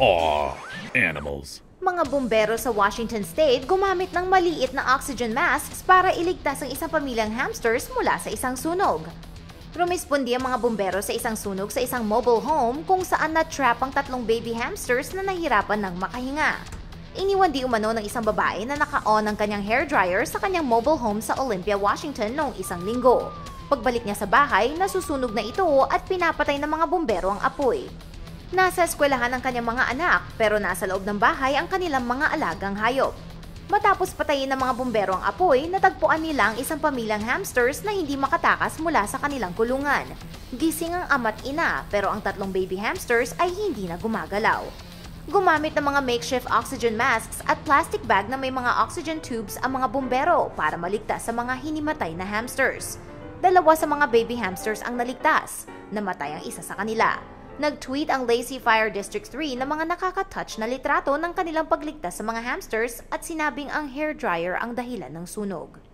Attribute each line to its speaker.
Speaker 1: Aw, animals.
Speaker 2: Mga bumbero sa Washington State gumamit ng maliit na oxygen masks para iligtas ang isang pamilyang hamsters mula sa isang sunog. Rumispondi ang mga bumbero sa isang sunog sa isang mobile home kung saan na-trap ang tatlong baby hamsters na nahirapan ng makahinga. Iniwan di umano ng isang babae na naka-on ang kanyang hairdryer sa kanyang mobile home sa Olympia, Washington noong isang linggo. Pagbalik niya sa bahay, nasusunog na ito at pinapatay ng mga bumbero ang apoy. Nasa eskwelahan ang kanyang mga anak pero nasa loob ng bahay ang kanilang mga alagang hayop. Matapos patayin ng mga bumbero ang apoy, natagpuan nila ang isang pamilyang hamsters na hindi makatakas mula sa kanilang kulungan. Gising ang ama't ina pero ang tatlong baby hamsters ay hindi na gumagalaw. Gumamit ng mga makeshift oxygen masks at plastic bag na may mga oxygen tubes ang mga bumbero para maligtas sa mga hinimatay na hamsters. Dalawa sa mga baby hamsters ang naligtas. Namatay ang isa sa kanila. Nag-tweet ang Lazy Fire District 3 ng mga nakaka-touch na litrato ng kanilang pagligtas sa mga hamsters at sinabing ang hairdryer ang dahilan ng sunog.